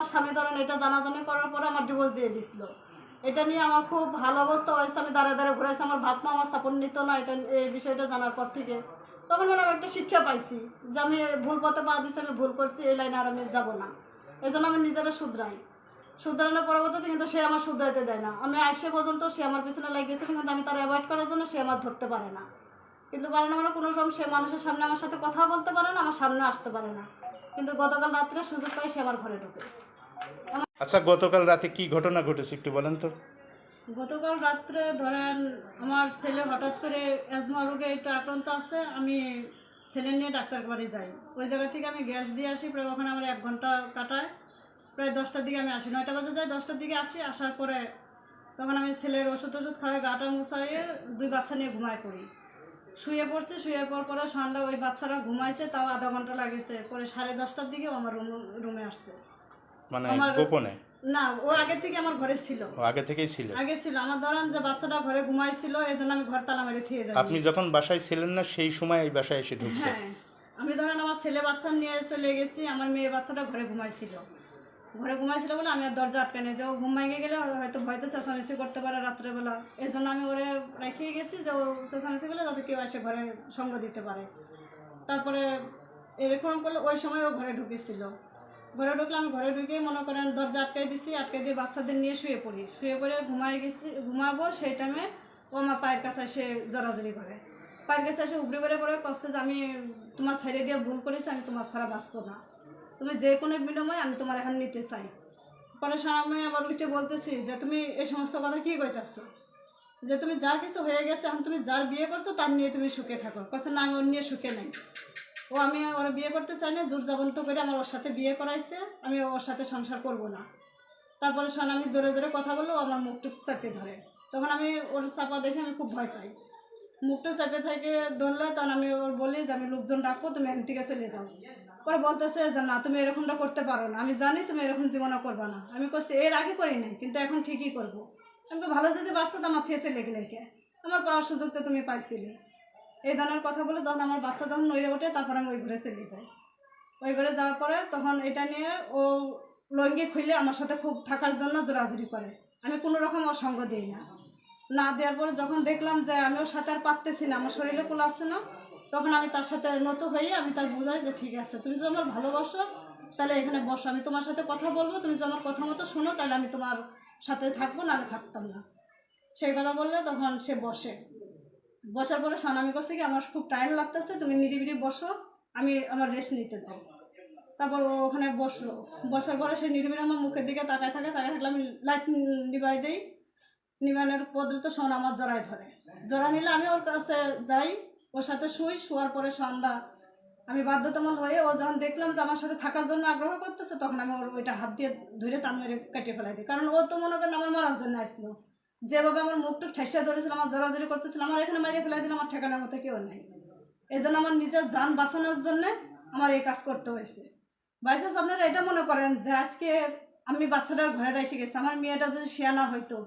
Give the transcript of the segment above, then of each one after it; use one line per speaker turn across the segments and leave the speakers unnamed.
স্বামী ধরেন এটা জানাজানি করার পরে আমার ডিভোর্স দিয়ে দিছিল। এটা নিয়ে আমার খুব ভালো অবস্থা হয়েছে, আমি দাঁড়া দাঁড়া ঘুরাইছি, আমার ভাব মা আমার সাপোর্ট নিত না, এটা এই বিষয়টা জানার পর থেকে। তখন মানে আমি একটা শিক্ষা পাইছি যে আমি ভুল পথে পা দিচ্ছি আমি ভুল করছি, এই লাইনে আর আমি যাব না। এই জন্য আমি নিজেরা শুধরাই। শুধরানোর পরবর্তীতে কিন্তু সে আমার শুধরাইতে দেয় না। আমি আইসে পর্যন্ত সে আমার পিছনে লাগিয়েছে কিন্তু আমি তার অ্যাভয়েড করার জন্য সে আমার ধরতে পারে না। কিন্তু পারে না মানে কোনো সময় সে মানুষের সামনে আমার সাথে কথা বলতে পারে না, আমার সামনে আসতে পারে না। কিন্তু গতকাল রাত্রে সুযোগ পাই সে আমার ঘরে ঢুকে।
আচ্ছা গতকাল রাতে কি ঘটনা ঘটেছে একটু বলেন তো।
গতকাল রাত্রে ধরেন আমার ছেলে হঠাৎ করে অ্যাজমা রোগে একটু আক্রান্ত আছে, আমি ছেলে নিয়ে ডাক্তার বাড়ি যাই। ওই জায়গা থেকে আমি গ্যাস দিয়ে আসি, প্রায় ওখানে আমার এক ঘণ্টা কাটায়। প্রায় দশটার দিকে আমি আসি, নয়টা বাজে যাই দশটার দিকে আসি, আসার পরে তখন আমি ছেলের ওষুধ ওষুধ খাওয়াই গাটা মুছাইয়ে দুই বাচ্চা নিয়ে ঘুমায় পড়ি। শুয়ে পড়ছে, শুয়ে পর পরে সন্ধ্যা ওই বাচ্চারা ঘুমাইছে, তাও আধা ঘণ্টা লাগেছে, পরে সাড়ে দশটার দিকে ও আমার রুম, রুমে আসছে।
মানে গোপনে?
না ও আগে থেকে আমার ঘরে ছিল।
ও আগে থেকেই ছিল?
আগে ছিল। আমার ধরেন যে বাচ্চাটা ঘরে ঘুমাইছিল এই জন্য আমি ঘর তালা মেরে থিয়ে যাই
আপনি যখন বাসায় ছিলেন না সেই সময় এই বাসায় এসে ঢুকছে?
হ্যাঁ। আমি ধরেন আমার ছেলে বাচ্চা নিয়ে চলে গেছি আমার মেয়ে বাচ্চাটা ঘরে ঘুমাইছিল। ঘরে ঘুমাইছিল বলে আমি আর দরজা আটকে নিয়ে যে ও ঘুম ভেঙে গেলে হয়তো ভয়তো চেঁচামেচি করতে পারে রাত্রেবেলা এই জন্য আমি ওরে রেখে গেছি যে ও চেঁচামেচি করলে যাতে কেউ এসে ঘরে সঙ্গ দিতে পারে। তারপরে এরকম করলে ওই সময় ও ঘরে ঢুকেছিল। ঘরে ঢুকলে আমি ঘরে ঢুকে মনে করেন দরজা আটকাই দিছি, আটকাই দিয়ে বাচ্চাদের নিয়ে শুয়ে পড়ি। শুয়ে পড়ে ঘুমাই গেছি, ঘুমাবো সেই টাইমে ও আমার পায়ের কাছে এসে জড়াজড়ি করে। পায়ের কাছে এসে উপরে বেড়ে পড়ে কষ্ট যে আমি তোমার সাইডে দিয়ে ভুল করেছি, আমি তোমার ছাড়া বাঁচবো না। তুমি যে কোনো বিনিময়ে আমি তোমার এখন নিতে চাই। পরে সময় আবার উঠে বলতেছি যে, তুমি এই সমস্ত কথা কী কইতাছো? যে, তুমি যা কিছু হয়ে গেছে, এখন তুমি যার বিয়ে করছ, তার নিয়ে তুমি সুখে থাকো। কাছে না, আমি ওর নিয়ে সুখে নেই। ও, আমি ওর বিয়ে করতে চাই না জোর জাবন্ত করে আমার ওর সাথে বিয়ে করাইছে, আমি ওর সাথে সংসার করব না। তারপরে শোন, আমি জোরে জোরে কথা বললেও আমার মুখটুক চাপে ধরে। তখন আমি ওর চাপা দেখে আমি খুব ভয় পাই। মুখটা চেপে থেকে ধরলে, তখন আমি ওর বলি যে, আমি লোকজন ডাকবো, তুমি এখান থেকে চলে যাও। পরে বলতেছে যে, না, তুমি এরকমটা করতে পারো না। আমি জানি তুমি এরকম জীবনে করবে না। আমি করছি এর আগে করি নাই, কিন্তু এখন ঠিকই করব। আমি তো ভালো যদি বাঁচতে আমার থেকে চলে গেলে আমার পাওয়ার সুযোগ তো তুমি পাইছিলে। এই ধরনের কথা বলে তখন আমার বাচ্চা যখন নইরে ওঠে, তারপর আমি ওই ঘরে চলে যাই। ওই ঘরে যাওয়ার পরে তখন এটা নিয়ে ও লঙ্গি খুলে আমার সাথে খুব থাকার জন্য জোরাজুরি করে। আমি কোনো রকম ওর সঙ্গ দিই না। না দেওয়ার পরে যখন দেখলাম যে আমি ওর সাথে আর পারতেছি না, আমার শরীরে কুল আসছে না, তখন আমি তার সাথে নত হয়ে আমি তার বোঝাই যে ঠিক আছে, তুমি যদি আমার ভালোবাসো, তাহলে এখানে বসো, আমি তোমার সাথে কথা বলব, তুমি যদি আমার কথা মতো শোনো, তাহলে আমি তোমার সাথে থাকব, নাহলে থাকতাম না। সেই কথা বললে তখন সে বসে। বসার পরে সানামি করছে কি, আমার খুব টাইম লাগতেছে, তুমি নিরিবিলি বসো, আমি আমার রেস্ট নিতে দাও তারপর ও ওখানে বসল। বসার পরে সে নিরিবিলি আমার মুখের দিকে তাকায় থাকে, তাকায় থাকলে আমি লাইট নিবাই দিই। নিবানের পদ্ধতি শোন, আমার জড়াই ধরে। জড়া নিলে আমি ওর কাছে যাই, ওর সাথে শুই, শোয়ার পরে সন্ধ্যা আমি বাধ্যতামূল হয়ে ও যখন দেখলাম যে আমার সাথে থাকার জন্য আগ্রহ করতেছে, তখন আমি ওর ওইটা হাত দিয়ে ধরে টান মেরে কেটে ফেলাই দিই। কারণ ও তো মনে করেন আমার মারার জন্য আসলো। যেভাবে আমার মুখটা ঠেসা ধরেছিল, আমার জড়াজড়ি করতেছিল, আমার এখানে মেরে ফেলাই দিলে, আমার ঠেকানোর মতো কেউ নেই। এই জন্য আমার নিজের যান বাঁচানোর জন্য আমার এই কাজ করতে হয়েছে। বাইচান্স আপনারা এটা মনে করেন যে আজকে আমি বাচ্চাটার ঘরে রেখে গেছি, আমার মেয়েটা যদি শিয়ানা হইতো,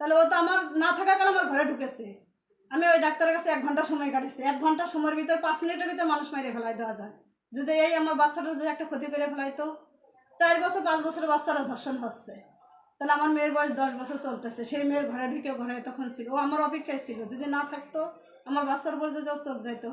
তাহলে ও তো আমার না থাকাকাল আমার ঘরে ঢুকেছে। আমি ওই ডাক্তারের কাছে এক ঘণ্টা সময় কাটিয়েছি, এক ঘণ্টা সময়ের ভিতর পাঁচ মিনিটের ভিতরে মানুষ মেরে ফেলাই দেওয়া যায়। যদি এই আমার বাচ্চাটা যদি একটা ক্ষতি করে ফেলাইতো, চার বছর, পাঁচ বছরের বাচ্চারা ধর্ষণ হচ্ছে। তাহলে আমার মেয়ের বয়স দশ বছর চলতেছে। সেই মেয়ের ঘরে ঢুকে ঘরে তখন ছিল। ও আমার অপেক্ষায় ছিল। যদি না থাকতো, আমার বাচ্চার উপর যদি চোখ যেত